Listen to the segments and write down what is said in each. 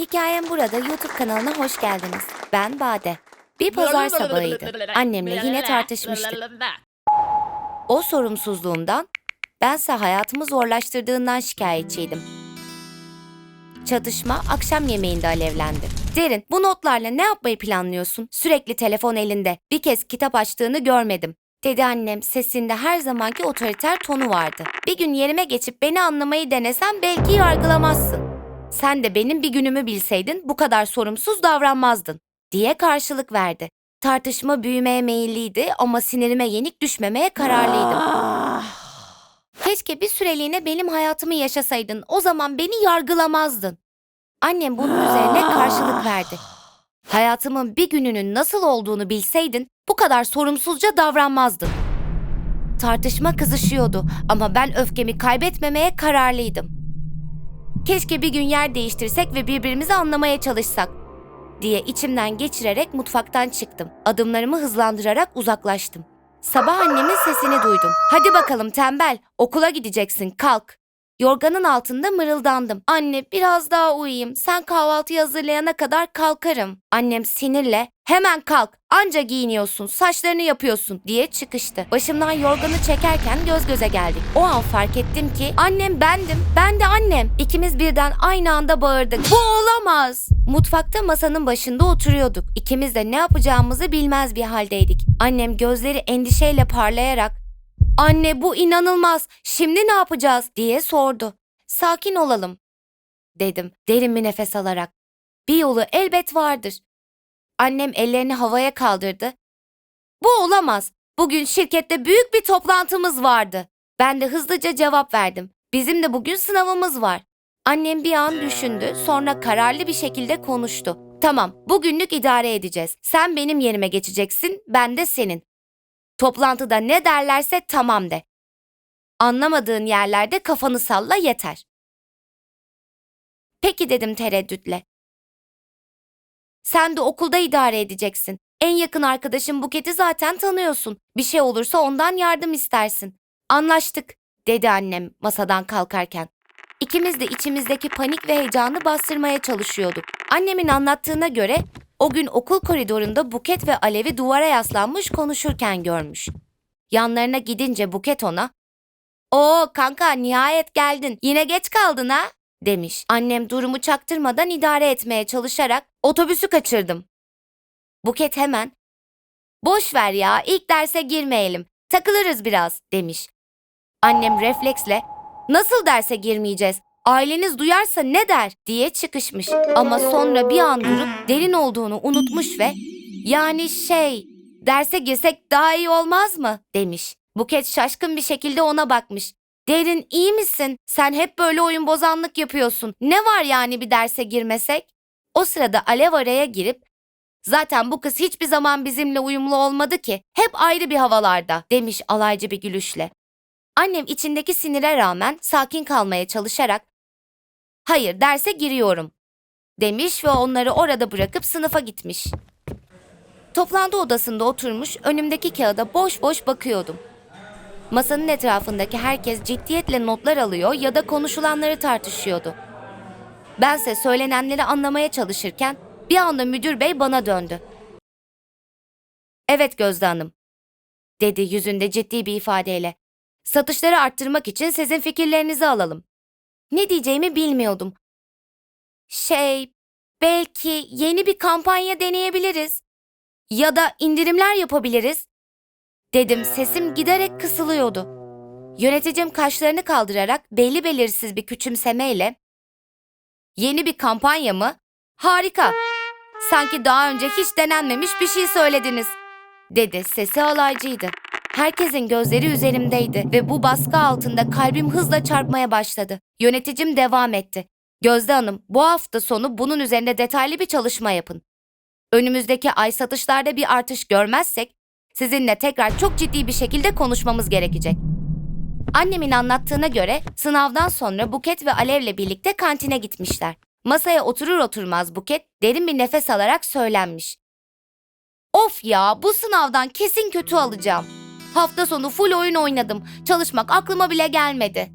Hikayem burada YouTube kanalına hoş geldiniz. Ben Bade. Bir pazar sabahıydı. Annemle yine tartışmıştık. O sorumsuzluğumdan, bense hayatımı zorlaştırdığından şikayetçiydim. Çatışma akşam yemeğinde alevlendi. Derin, bu notlarla ne yapmayı planlıyorsun? Sürekli telefon elinde. Bir kez kitap açtığını görmedim. Dedi annem sesinde her zamanki otoriter tonu vardı. Bir gün yerime geçip beni anlamayı denesen belki yargılamazsın. Sen de benim bir günümü bilseydin bu kadar sorumsuz davranmazdın diye karşılık verdi. Tartışma büyümeye meyilliydi ama sinirime yenik düşmemeye kararlıydım. Keşke bir süreliğine benim hayatımı yaşasaydın. O zaman beni yargılamazdın. Annem bunun üzerine karşılık verdi. Hayatımın bir gününün nasıl olduğunu bilseydin bu kadar sorumsuzca davranmazdın. Tartışma kızışıyordu ama ben öfkemi kaybetmemeye kararlıydım. Keşke bir gün yer değiştirsek ve birbirimizi anlamaya çalışsak diye içimden geçirerek mutfaktan çıktım. Adımlarımı hızlandırarak uzaklaştım. Sabah annemin sesini duydum. Hadi bakalım tembel, okula gideceksin, kalk. Yorganın altında mırıldandım. Anne biraz daha uyuyayım. Sen kahvaltıyı hazırlayana kadar kalkarım. Annem sinirle hemen kalk. Anca giyiniyorsun, saçlarını yapıyorsun diye çıkıştı. Başımdan yorganı çekerken göz göze geldik. O an fark ettim ki annem bendim, ben de annem. İkimiz birden aynı anda bağırdık. Bu olamaz. Mutfakta masanın başında oturuyorduk. İkimiz de ne yapacağımızı bilmez bir haldeydik. Annem gözleri endişeyle parlayarak Anne bu inanılmaz. Şimdi ne yapacağız diye sordu. Sakin olalım dedim derin bir nefes alarak. Bir yolu elbet vardır. Annem ellerini havaya kaldırdı. Bu olamaz. Bugün şirkette büyük bir toplantımız vardı. Ben de hızlıca cevap verdim. Bizim de bugün sınavımız var. Annem bir an düşündü, sonra kararlı bir şekilde konuştu. Tamam, bugünlük idare edeceğiz. Sen benim yerime geçeceksin, ben de senin. Toplantıda ne derlerse tamam de. Anlamadığın yerlerde kafanı salla yeter. Peki dedim tereddütle. Sen de okulda idare edeceksin. En yakın arkadaşın Buket'i zaten tanıyorsun. Bir şey olursa ondan yardım istersin. Anlaştık, dedi annem masadan kalkarken. İkimiz de içimizdeki panik ve heyecanı bastırmaya çalışıyorduk. Annemin anlattığına göre o gün okul koridorunda Buket ve Alev'i duvara yaslanmış konuşurken görmüş. Yanlarına gidince Buket ona ''Oo kanka nihayet geldin. Yine geç kaldın ha?'' demiş. Annem durumu çaktırmadan idare etmeye çalışarak otobüsü kaçırdım. Buket hemen ''Boş ver ya ilk derse girmeyelim. Takılırız biraz.'' demiş. Annem refleksle ''Nasıl derse girmeyeceğiz? Aileniz duyarsa ne der?'' diye çıkışmış. Ama sonra bir an durup derin olduğunu unutmuş ve ''Yani şey, derse girsek daha iyi olmaz mı?'' demiş. Buket şaşkın bir şekilde ona bakmış. Derin iyi misin? Sen hep böyle oyun bozanlık yapıyorsun. Ne var yani bir derse girmesek? O sırada Alev araya girip Zaten bu kız hiçbir zaman bizimle uyumlu olmadı ki. Hep ayrı bir havalarda demiş alaycı bir gülüşle. Annem içindeki sinire rağmen sakin kalmaya çalışarak Hayır derse giriyorum demiş ve onları orada bırakıp sınıfa gitmiş. Toplantı odasında oturmuş önümdeki kağıda boş boş bakıyordum. Masanın etrafındaki herkes ciddiyetle notlar alıyor ya da konuşulanları tartışıyordu. Bense söylenenleri anlamaya çalışırken bir anda müdür bey bana döndü. Evet Gözde Hanım, dedi yüzünde ciddi bir ifadeyle. Satışları arttırmak için sizin fikirlerinizi alalım. Ne diyeceğimi bilmiyordum. Şey, belki yeni bir kampanya deneyebiliriz. Ya da indirimler yapabiliriz. Dedim sesim giderek kısılıyordu. Yöneticim kaşlarını kaldırarak belli belirsiz bir küçümsemeyle Yeni bir kampanya mı? Harika. Sanki daha önce hiç denenmemiş bir şey söylediniz. Dedi sesi alaycıydı. Herkesin gözleri üzerimdeydi ve bu baskı altında kalbim hızla çarpmaya başladı. Yöneticim devam etti. Gözde Hanım, bu hafta sonu bunun üzerinde detaylı bir çalışma yapın. Önümüzdeki ay satışlarda bir artış görmezsek sizinle tekrar çok ciddi bir şekilde konuşmamız gerekecek. Annemin anlattığına göre sınavdan sonra Buket ve Alev'le birlikte kantine gitmişler. Masaya oturur oturmaz Buket derin bir nefes alarak söylenmiş. Of ya bu sınavdan kesin kötü alacağım. Hafta sonu full oyun oynadım. Çalışmak aklıma bile gelmedi.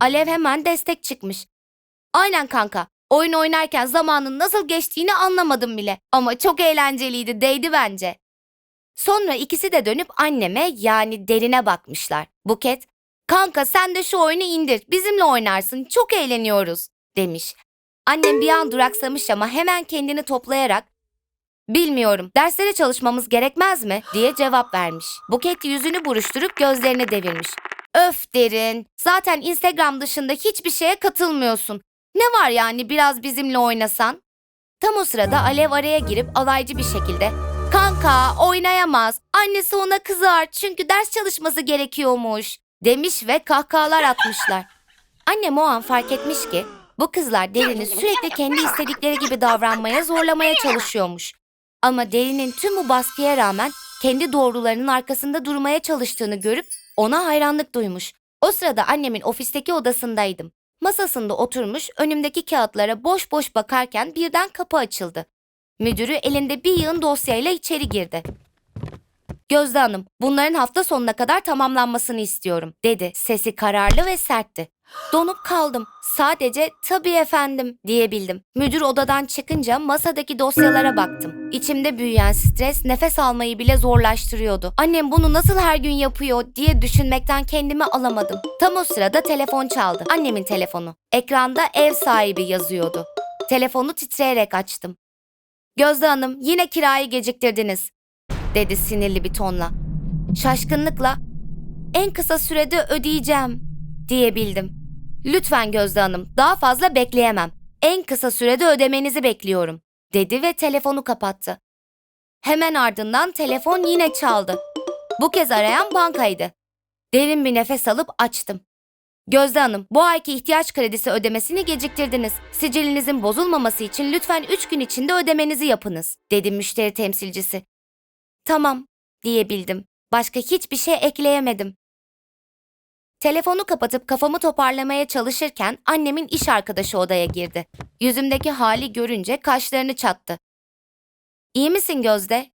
Alev hemen destek çıkmış. Aynen kanka. Oyun oynarken zamanın nasıl geçtiğini anlamadım bile. Ama çok eğlenceliydi, değdi bence. Sonra ikisi de dönüp anneme yani derine bakmışlar. Buket, kanka sen de şu oyunu indir, bizimle oynarsın, çok eğleniyoruz demiş. Annem bir an duraksamış ama hemen kendini toplayarak Bilmiyorum, derslere çalışmamız gerekmez mi? diye cevap vermiş. Buket yüzünü buruşturup gözlerini devirmiş. Öf derin, zaten Instagram dışında hiçbir şeye katılmıyorsun. Ne var yani biraz bizimle oynasan? Tam o sırada Alev araya girip alaycı bir şekilde Kanka oynayamaz. Annesi ona kızar çünkü ders çalışması gerekiyormuş demiş ve kahkahalar atmışlar. Annem o an fark etmiş ki bu kızlar Derin'i sürekli kendi istedikleri gibi davranmaya zorlamaya çalışıyormuş. Ama Derin'in tüm bu baskıya rağmen kendi doğrularının arkasında durmaya çalıştığını görüp ona hayranlık duymuş. O sırada annemin ofisteki odasındaydım. Masasında oturmuş önümdeki kağıtlara boş boş bakarken birden kapı açıldı. Müdürü elinde bir yığın dosyayla içeri girdi. Gözde Hanım, bunların hafta sonuna kadar tamamlanmasını istiyorum, dedi. Sesi kararlı ve sertti. Donup kaldım. Sadece tabii efendim diyebildim. Müdür odadan çıkınca masadaki dosyalara baktım. İçimde büyüyen stres nefes almayı bile zorlaştırıyordu. Annem bunu nasıl her gün yapıyor diye düşünmekten kendimi alamadım. Tam o sırada telefon çaldı. Annemin telefonu. Ekranda ev sahibi yazıyordu. Telefonu titreyerek açtım. Gözde Hanım yine kirayı geciktirdiniz dedi sinirli bir tonla. Şaşkınlıkla en kısa sürede ödeyeceğim diyebildim. Lütfen Gözde Hanım daha fazla bekleyemem. En kısa sürede ödemenizi bekliyorum dedi ve telefonu kapattı. Hemen ardından telefon yine çaldı. Bu kez arayan bankaydı. Derin bir nefes alıp açtım. Gözde Hanım, bu ayki ihtiyaç kredisi ödemesini geciktirdiniz. Sicilinizin bozulmaması için lütfen 3 gün içinde ödemenizi yapınız, dedi müşteri temsilcisi. Tamam, diyebildim. Başka hiçbir şey ekleyemedim. Telefonu kapatıp kafamı toparlamaya çalışırken annemin iş arkadaşı odaya girdi. Yüzümdeki hali görünce kaşlarını çattı. İyi misin Gözde?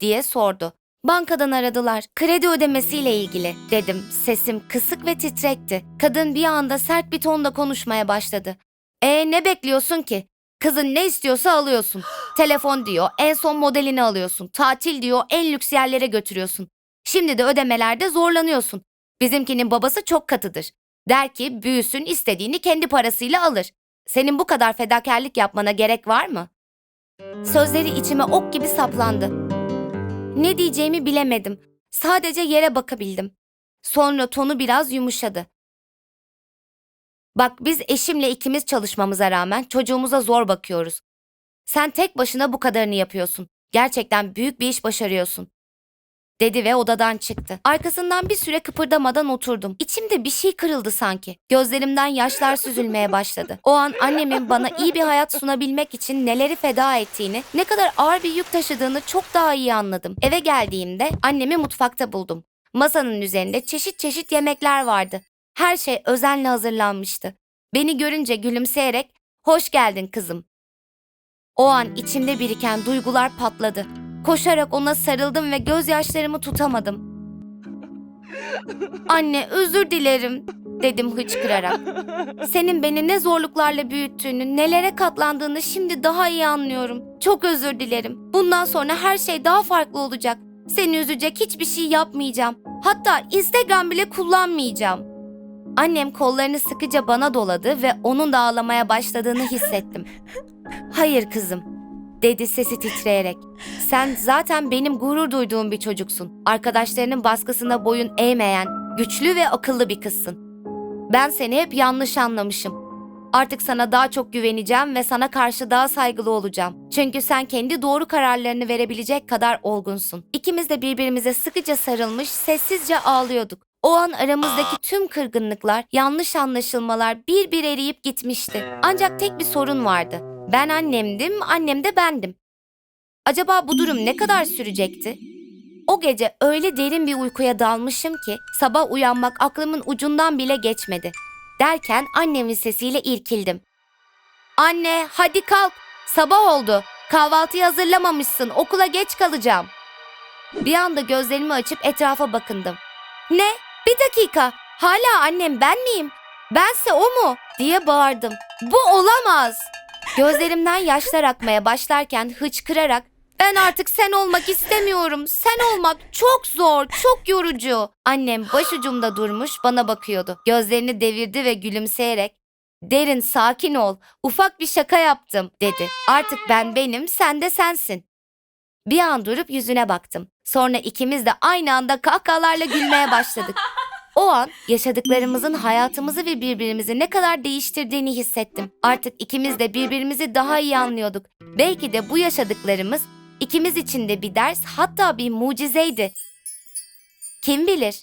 diye sordu. Bankadan aradılar. Kredi ödemesiyle ilgili dedim. Sesim kısık ve titrekti. Kadın bir anda sert bir tonda konuşmaya başladı. E ne bekliyorsun ki? Kızın ne istiyorsa alıyorsun. Telefon diyor, en son modelini alıyorsun. Tatil diyor, en lüks yerlere götürüyorsun. Şimdi de ödemelerde zorlanıyorsun. Bizimkinin babası çok katıdır. Der ki büyüsün istediğini kendi parasıyla alır. Senin bu kadar fedakarlık yapmana gerek var mı? Sözleri içime ok gibi saplandı. Ne diyeceğimi bilemedim. Sadece yere bakabildim. Sonra tonu biraz yumuşadı. Bak biz eşimle ikimiz çalışmamıza rağmen çocuğumuza zor bakıyoruz. Sen tek başına bu kadarını yapıyorsun. Gerçekten büyük bir iş başarıyorsun. Dedi ve odadan çıktı. Arkasından bir süre kıpırdamadan oturdum. İçimde bir şey kırıldı sanki. Gözlerimden yaşlar süzülmeye başladı. O an annemin bana iyi bir hayat sunabilmek için neleri feda ettiğini, ne kadar ağır bir yük taşıdığını çok daha iyi anladım. Eve geldiğimde annemi mutfakta buldum. Masanın üzerinde çeşit çeşit yemekler vardı. Her şey özenle hazırlanmıştı. Beni görünce gülümseyerek "Hoş geldin kızım." O an içimde biriken duygular patladı. Koşarak ona sarıldım ve gözyaşlarımı tutamadım. Anne özür dilerim dedim hıçkırarak. Senin beni ne zorluklarla büyüttüğünü, nelere katlandığını şimdi daha iyi anlıyorum. Çok özür dilerim. Bundan sonra her şey daha farklı olacak. Seni üzecek hiçbir şey yapmayacağım. Hatta Instagram bile kullanmayacağım. Annem kollarını sıkıca bana doladı ve onun da ağlamaya başladığını hissettim. Hayır kızım, dedi sesi titreyerek. Sen zaten benim gurur duyduğum bir çocuksun. Arkadaşlarının baskısına boyun eğmeyen, güçlü ve akıllı bir kızsın. Ben seni hep yanlış anlamışım. Artık sana daha çok güveneceğim ve sana karşı daha saygılı olacağım. Çünkü sen kendi doğru kararlarını verebilecek kadar olgunsun. İkimiz de birbirimize sıkıca sarılmış, sessizce ağlıyorduk. O an aramızdaki tüm kırgınlıklar, yanlış anlaşılmalar bir bir eriyip gitmişti. Ancak tek bir sorun vardı. Ben annemdim, annem de bendim. Acaba bu durum ne kadar sürecekti? O gece öyle derin bir uykuya dalmışım ki sabah uyanmak aklımın ucundan bile geçmedi. Derken annemin sesiyle irkildim. Anne hadi kalk sabah oldu kahvaltıyı hazırlamamışsın okula geç kalacağım. Bir anda gözlerimi açıp etrafa bakındım. Ne? Bir dakika hala annem ben miyim? Bense o mu? diye bağırdım. Bu olamaz. Gözlerimden yaşlar akmaya başlarken hıçkırarak ben artık sen olmak istemiyorum. Sen olmak çok zor, çok yorucu. Annem başucumda durmuş bana bakıyordu. Gözlerini devirdi ve gülümseyerek Derin sakin ol. Ufak bir şaka yaptım dedi. Artık ben benim, sen de sensin. Bir an durup yüzüne baktım. Sonra ikimiz de aynı anda kahkahalarla gülmeye başladık. O an yaşadıklarımızın hayatımızı ve birbirimizi ne kadar değiştirdiğini hissettim. Artık ikimiz de birbirimizi daha iyi anlıyorduk. Belki de bu yaşadıklarımız ikimiz için de bir ders hatta bir mucizeydi. Kim bilir?